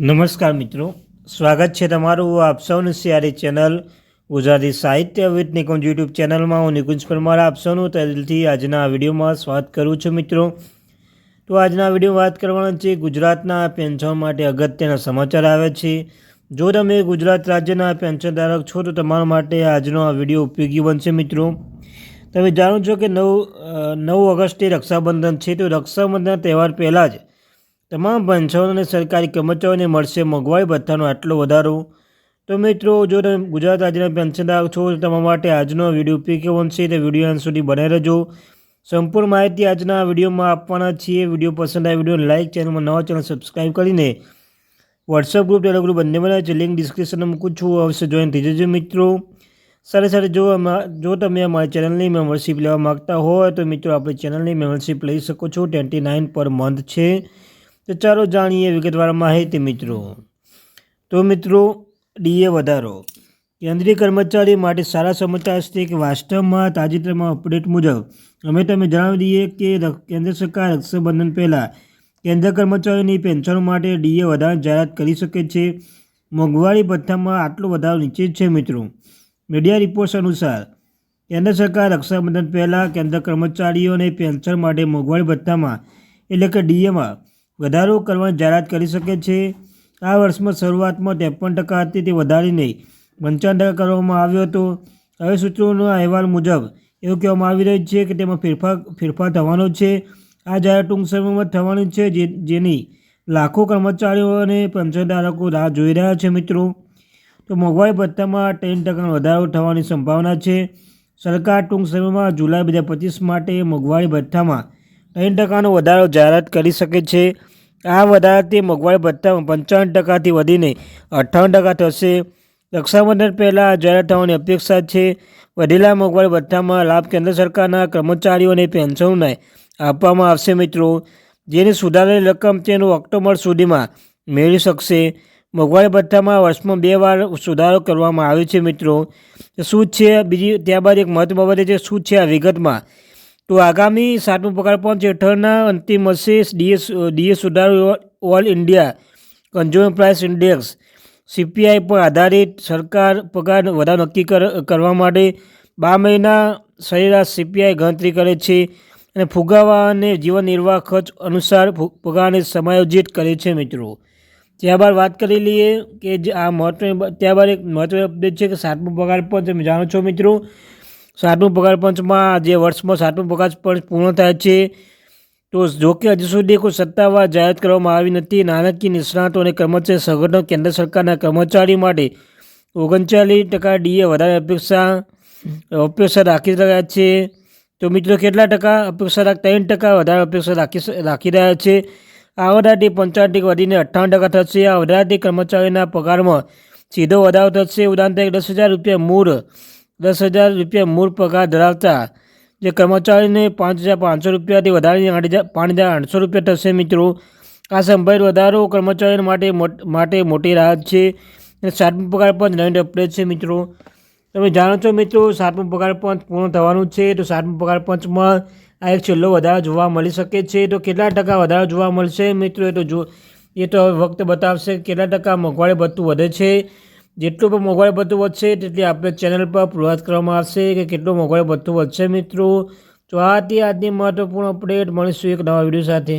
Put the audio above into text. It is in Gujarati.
નમસ્કાર મિત્રો. સ્વાગત છે તમારું આપ સૌનું સિયારી ચેનલ ગુજરાતી સાહિત્ય વિથ નિકુંજ યુટ્યુબ ચેનલમાં. હું નિકુંજ પરમાર, આપ સૌનું તહેથી આજના વિડીયોમાં સ્વાગત કરું છું મિત્રો. તો આજના વીડિયો વાત કરવાના છે ગુજરાતના પેન્શન માટે અગત્યના સમાચાર આવે છે. જો તમે ગુજરાત રાજ્યના પેન્શન ધારક છો, તો તમારા માટે આજનો આ વીડિયો ઉપયોગી બનશે મિત્રો. તમે જાણો છો કે નવ નવ ઓગસ્ટે રક્ષાબંધન છે, તો રક્ષાબંધન તહેવાર પહેલાં જ તમામ પેન્શનો અને સરકારી કર્મચારીઓને મળશે મોંઘવારી ભથ્થાનો આટલો વધારો. તો મિત્રો, જો તમે ગુજરાત રાજ્યના પેન્શનદાર છો, તો તમારા માટે આજનો વીડિયો ઉપયોગી બનશે. તો વીડિયો અંત સુધી બનાવી રહેજો. સંપૂર્ણ માહિતી આજના વિડીયોમાં આપવાના છીએ. વીડિયો પસંદ આવે વીડિયો લાઇક ચેનલમાં નવા ચેનલ સબસ્ક્રાઈબ કરીને વોટ્સઅપ ગ્રુપ ટેલિગ્રુપ બંને બનાવે છે. લિંક ડિસ્ક્રિપ્શનમાં મૂકું છું. અવશ્ય જોઈન થઈ જજો મિત્રો. સાથે સાથે જો જો તમે અમારી ચેનલની મેમ્બરશીપ લેવા માગતા હોય, તો મિત્રો, આપણી ચેનલની મેમ્બરશીપ લઈ શકો છો. ટ્વેન્ટી નાઇન પર મંથ છે. તો ચાલો જાણીએ વિગતવાર માહિતી મિત્રો. તો મિત્રો, ડીએ વધારો. કેન્દ્રીય કર્મચારી માટે સારા સમાચાર છે કે વાસ્તવમાં તાજેતરમાં અપડેટ મુજબ, અમે તમે જણાવી દઈએ કે કેન્દ્ર સરકાર રક્ષાબંધન પહેલાં કેન્દ્ર કર્મચારીઓની પેન્શનો માટે ડીએ વધારાની જાહેરાત કરી શકે છે. મોંઘવારી ભથ્થામાં આટલો વધારો નિશ્ચિત છે મિત્રો. મીડિયા રિપોર્ટ્સ અનુસાર, કેન્દ્ર સરકાર રક્ષાબંધન પહેલાં કેન્દ્ર કર્મચારીઓને પેન્શન માટે મોંઘવારી ભથ્થામાં, એટલે કે ડીએમાં વધારો કરવાની જાહેરાત કરી શકે છે. આ વર્ષમાં શરૂઆતમાં ત્રેપન ટકા હતી, તે વધારીને પંચાવન ટકા કરવામાં આવ્યો હતો. હવે સૂત્રોના અહેવાલ મુજબ એવું કહેવામાં આવી રહ્યું છે કે તેમાં ફેરફાર ફેરફાર થવાનો છે. આ જાહેરાત ટૂંક સમયમાં થવાની છે, જે, જેની લાખો કર્મચારીઓ અને પેન્શનધારકો રાહ જોઈ રહ્યા છે મિત્રો. તો મોંઘવારી ભથ્થામાં ત્રણ ટકાનો વધારો થવાની સંભાવના છે. સરકાર ટૂંક સમયમાં જુલાઈ બે માટે મોંઘવારી ભથ્થામાં ત્રણ ટકાનો વધારો જાહેરાત કરી શકે છે. આ વધારાથી મોંઘવારી ભથ્થામાં પંચાવન ટકાથી વધીને અઠ્ઠાવન ટકા થશે. રક્ષાબંધન પહેલાં જાહેરાત થવાની અપેક્ષા છે. વધેલા મોંઘવારી ભથ્થામાં લાભ કેન્દ્ર સરકારના કર્મચારીઓને પેન્શનને આપવામાં આવશે મિત્રો. જેની સુધારેલી રકમ તેનું ઓક્ટોબર સુધીમાં મેળવી શકશે. મોંઘવારી ભથ્થામાં વર્ષમાં બે વાર સુધારો કરવામાં આવ્યો છે મિત્રો. શું છે? બીજી ત્યારબાદ એક મહત્વ બાબત છે. શું છે આ વિગતમાં? તો આગામી સાતમું પગાર પંચ હેઠળના અંતિમ વર્ષે ડીએસ ડીએસ સુધારો all India consumer price index CPI પર આધારિત સરકાર પગાર વધારો નક્કી કર- કરવા માટે બાર મહિના સરેરાશ સીપીઆઈ ગણતરી કરે છે અને ફુગાવા અને જીવન નિર્વાહ ખર્ચ અનુસાર પગારને સમાયોજિત કરે છે મિત્રો. ત્યારબાદ વાત કરી લઈએ કે જે આ મહત્વની, ત્યારબાદ એક મહત્વની અપડેટ છે કે સાતમું પગાર પંચ તમે જાણો છો મિત્રો. સાતમું પગાર પંચમાં જે વર્ષમાં સાતમું પગાર પંચ પૂર્ણ થાય છે, તો જોકે હજુ સુધી કોઈ સત્તાવાર જાહેરાત કરવામાં આવી નથી. નાણાકીય નિષ્ણાતો અને કર્મચારી સંગઠનો કેન્દ્ર સરકારના કર્મચારી માટે ઓગણચાલીસ ટકા ડીએ વધારે અપેક્ષા અપેક્ષા રાખી રહ્યા છે. તો મિત્રો, કેટલા ટકા અપેક્ષા રાખ, ત્રણ ટકા વધારે અપેક્ષા રાખી રાખી રહ્યા છે? આ વધારાથી પંચાવન ટકા વધીને અઠ્ઠાવન ટકા થશે. આ વધારાથી કર્મચારીના પગારમાં સીધો વધારો થશે. ઉદાહરણ તરીકે દસ હજાર રૂપિયા મૂળ દસ હજાર રૂપિયા મૂળ પગાર ધરાવતા, જે કર્મચારીને પાંચ હજાર પાંચસો રૂપિયાથી વધારીને આઠ હજાર, પાંચ હજાર આઠસો રૂપિયા થશે મિત્રો. આ સંભવિત વધારો કર્મચારીઓ માટે મોટ- માટે રાહત છે અને સાતમું પગાર પંચ નવીન અપડેટ છે મિત્રો. તમે જાણો છો મિત્રો, સાતમું પગાર પંચ પૂર્ણ થવાનું છે, તો સાતમું પગાર પંચમાં આ એક છેલ્લો વધારો જોવા મળી શકે છે. તો કેટલા ટકા વધારો જોવા મળશે મિત્રો? એ તો જો, એ તો હવે વખત બતાવશે કેટલા ટકા મોંઘવારી ભથ્થું વધે છે. જેટલું પણ મોંઘવારી ભથ્થું વધશે, તેટલી આપણે ચેનલ પર પૂર્વાત કરવામાં આવશે કે કેટલું મોંઘવારી ભથ્થું વધશે મિત્રો. તો આ હતી આજની મહત્વપૂર્ણ અપડેટ મળીશું એક નવા વીડિયો સાથે.